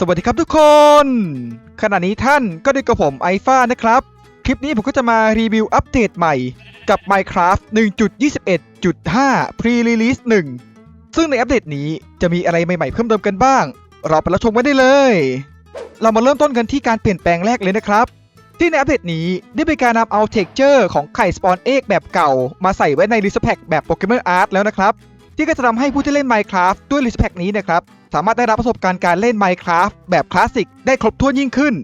สวัสดีครับทุกคน ขณะนี้ท่านก็ได้กับผมไอฟ้านะครับ คลิปนี้ผมก็จะมารีวิวอัปเดตใหม่กับ Minecraft 1.21.5 Pre-release 1 ซึ่งในอัปเดตนี้จะมีอะไรใหม่ๆเพิ่มเติมกันบ้าง เราไปรับชมกันได้เลย เรามาเริ่มต้นกันที่การเปลี่ยนแปลงแรกเลยนะครับ ที่ในอัปเดตนี้ได้เป็นการนำเอาเท็กเจอร์ของไข่สปอนเอกแบบเก่า มาใส่ไว้ในลิสแพ็กแบบโปเกมอนอาร์ตแล้วนะครับ ที่ก็จะทำให้ผู้ที่เล่น Minecraft ด้วยลิสแพ็กนี้นะครับสามารถได้รับประสบการณ์การเล่น Minecraft แบบคลาสสิกได้ครบถ้วนยิ่งขึ้น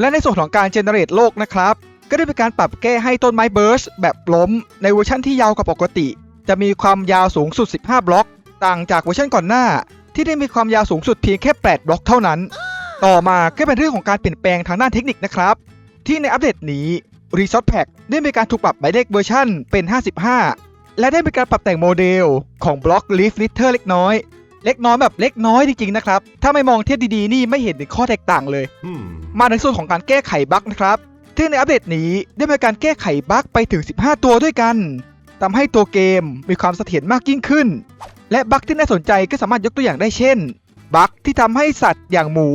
และในส่วนของการเจเนเรตโลกนะครับ ก็ได้เป็นการปรับแก้ให้ต้นไม้เบิร์ชแบบล้ม ในเวอร์ชั่นที่ยาวกว่าปกติ จะมีความยาวสูงสุด 15 บล็อก ต่างจากเวอร์ชันก่อนหน้า ที่ได้มีความยาวสูงสุดเพียงแค่ 8 บล็อกเท่านั้น ต่อมาก็เป็นเรื่องของการเปลี่ยนแปลงทางด้านเทคนิคนะครับ ที่ในอัปเดตนี้ Resource Pack ได้มีการถูกปรับหมายเลขเวอร์ชันเป็น 55 และได้มีการปรับแต่งโมเดลของบล็อก Leaf Litter เล็กน้อย เล็กน้อยแบบเล็กน้อยจริงๆนะครับ ถ้าไม่มองเทียบดีๆ นี่ไม่เห็นถึงข้อแตกต่างเลย Hmm. มาถึงส่วนของการแก้ไขบั๊กนะครับที่ในอัปเดตนี้ได้มีการแก้ไขบั๊กไปถึง 15 ตัวด้วยกันทำให้ตัวเกมมีความเสถียรมากยิ่งขึ้น และบั๊กที่น่าสนใจก็สามารถยกตัวอย่างได้เช่น บั๊กที่ทำให้สัตว์อย่างหมู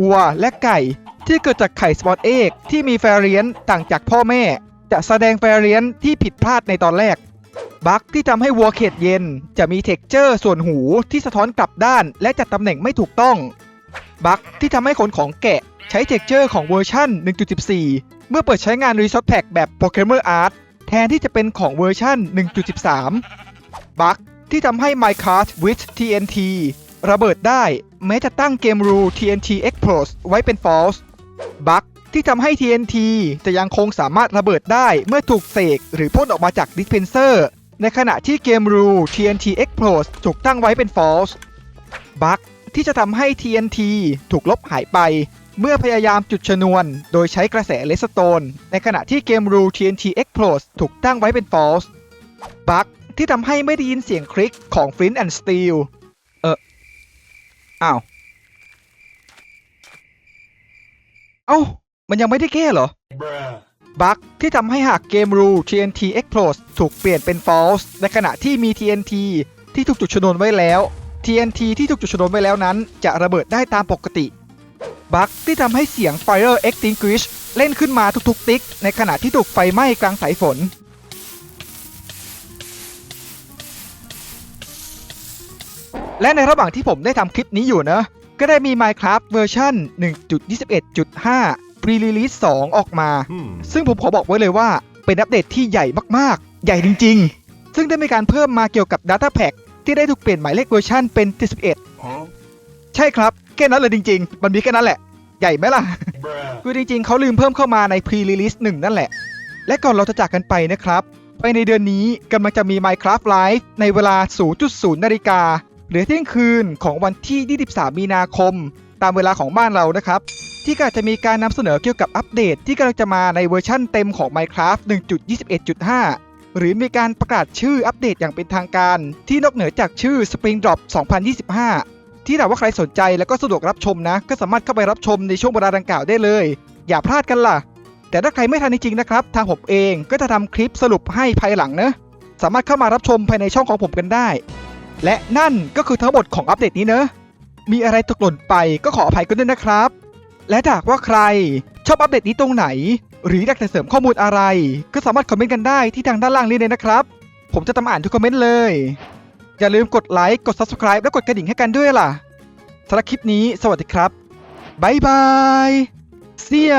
วัว และไก่ ที่เกิดจากไข่สปอตเอกที่มีแฟเรียนต่างจากพ่อแม่ จะแสดงแฟเรียนที่ผิดพลาดในตอนแรก บั๊กที่ทำให้วัวเขตเย็น จะมีเท็กเจอร์ส่วนหูที่สะท้อนกลับด้าน และจัดตำแหน่งไม่ถูกต้อง บั๊กที่ทำให้ขนของแกะใช้เท็กเจอร์ของเวอร์ชัน1.14 เมื่อเปิดใช้งาน Resource Pack แบบ Pokemon Art แทนที่จะเป็นของเวอร์ชัน1.13 บั๊กที่ทำให้ Minecraft with TNT ระเบิดได้ แม้จะตั้งเกม rule TNT Explode ไว้เป็น false บั๊ก ที่ทำให้ TNT จะยังคงสามารถระเบิดได้เมื่อถูกเสกหรือพ่นออกมาจาก dispenser ในขณะที่เกม rule TNT Explode ถูกตั้งไว้เป็น false บั๊กที่จะทำให้ TNT ถูกลบหายไป เมื่อพยายามจุดชนวน โดยใช้กระแสเลสโตน ในขณะที่เกม rule TNT Explode ถูกตั้งไว้เป็น false บั๊กที่ทำให้ไม่ได้ยินเสียงคลิกของ Flint and Steel เอออ้าว เอ้า มันยังไม่ได้แก้เหรอ Bruh. บั๊กที่ทำให้หากเกม rule TNT Explode ถูกเปลี่ยนเป็น false ในขณะที่มี TNT ที่ถูกจุดชนวนไว้แล้ว TNT ที่ถูกจุดชนวนไว้แล้วนั้น จะระเบิดได้ตามปกติ บั๊กที่ทำให้เสียง Fire Extinguish เล่นขึ้นมาทุกๆติ๊ก ในขณะที่ถูกไฟไหม้กลางสายฝน และในระหว่างที่ผมได้ทำคลิปนี้อยู่นะ ก็ได้มี Minecraft เวอร์ชัน1.21.5 Pre-release 2ออกมา Hmm. ซึ่งผมขอบอกไว้เลยว่าเป็นอัปเดตที่ใหญ่มากๆ ใหญ่จริง ๆ ซึ่งได้มีการเพิ่มมาเกี่ยวกับ Data Pack ที่ได้ถูกเปลี่ยนหมายเลขเวอร์ชันเป็น Huh? 71ใช่ครับ แค่นั้นเลยจริง ๆ มันมีแค่นั้นแหละ ใหญ่ไหมล่ะ Bruh. คือจริง ๆ เขาลืมเพิ่มเข้ามาใน Pre-release 1 นั่นแหละ และก่อนเราจะจากกันไปนะครับภายในเดือนนี้กำลังจะมี Minecraft Live ในเวลา 0.0 นาฬิกาหรือเที่ยงคืนของวันที่ 23 มีนาคม ตามเวลาของบ้านเรานะครับ ที่ก็อาจจะมีการนำเสนอเกี่ยวกับอัปเดต ที่กำลังจะมาในเวอร์ชั่นเต็มของ Minecraft 1.21.5 หรือมีการประกาศชื่ออัปเดตอย่างเป็นทางการ ที่นอกเหนือจากชื่อ Spring Drop 2025 ที่ถ้าว่าใครสนใจแล้วก็สะดวกรับชมนะ ก็สามารถเข้าไปรับชมในช่วงเวลาดังกล่าวได้เลย อย่าพลาดกันล่ะ แต่ถ้าใครไม่ทันจริงๆนะครับ ทางผมเองก็จะทำคลิปสรุปให้ภายหลังนะสามารถเข้ามารับชมภายในช่องของผมกันได้ และนั่นก็คือทั้งหมดของอัปเดตนี้เนอะมีอะไรตกหล่นไปก็ขออภัยกันด้วยนะครับ และหากว่าใคร ชอบอัปเดตนี้ตรงไหน หรืออยากจะเสริมข้อมูลอะไร ก็สามารถคอมเมนต์กันได้ที่ทางด้านล่างนี้เลยนะครับ ผมจะตามอ่านทุกคอมเมนต์เลย อย่าลืมกดไลค์กด Subscribe และกดกระดิ่งให้กันด้วยล่ะสำหรับคลิปนี้ สวัสดีครับบ๊ายบายเซีย